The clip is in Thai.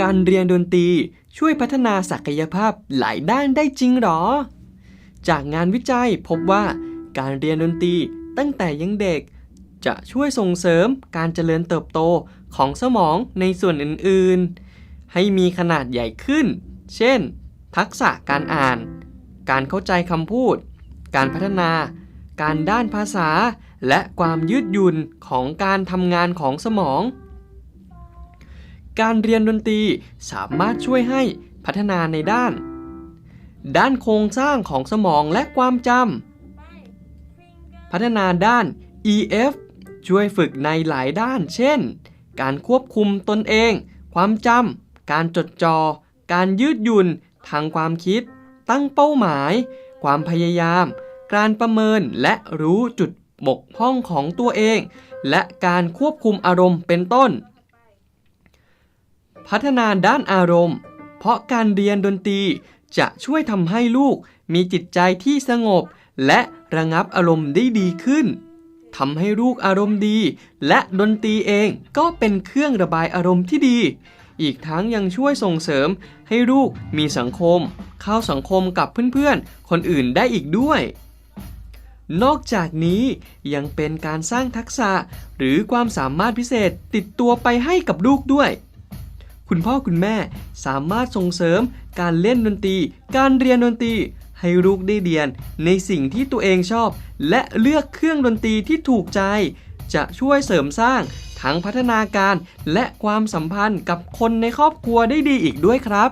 การเรียนดนตรีช่วยพัฒนาศักยภาพหลายด้านได้จริงหรอ จากงานวิจัยพบว่าการเรียนดนตรีตั้งแต่ยังเด็ก จะช่วยส่งเสริมการเจริญเติบโตของสมองในส่วนอื่นๆ ให้มีขนาดใหญ่ขึ้น เช่น ทักษะการอ่าน การเข้าใจคำพูด การพัฒนา การด้านภาษา และความยืดหยุ่นของการทำงานของสมอง การเรียนดนตรีสามารถช่วยให้พัฒนาในด้าน ด้านโครงสร้างของสมองและความจำพัฒนาด้าน EF ช่วยฝึกในหลายด้าน เช่น การควบคุมตนเอง ความจำการจดจอ่อการยืดหยุ่นทางความคิด ตั้งเป้าหมาย ความพยายาม การประเมินและรู้จุดบกพร่องของตัวเอง และการควบคุมอารมณ์เป็นต้น พัฒนาด้านอารมณ์ เพราะการเรียนดนตรีจะช่วยทำให้ลูกมีจิตใจที่สงบ และระงับอารมณ์ได้ดีขึ้นทำให้ลูกอารมณ์ดี และดนตรีเองก็เป็นเครื่องระบายอารมณ์ที่ดี อีกทั้งยังช่วยส่งเสริมให้ลูกมีสังคม เข้าสังคมกับเพื่อนๆ คนอื่นได้อีกด้วย นอกจากนี้ยังเป็นการสร้างทักษะหรือความสามารถพิเศษติดตัวไปให้กับลูกด้วย คุณพ่อคุณแม่สามารถส่งเสริมการเล่นดนตรี การเรียนดนตรี ให้ลูกได้เรียน ในสิ่งที่ตัวเองชอบ และเลือกเครื่องดนตรีที่ถูกใจ จะช่วยเสริมสร้างทั้งพัฒนาการและความสัมพันธ์กับคนในครอบครัวได้ดีอีกด้วยครับ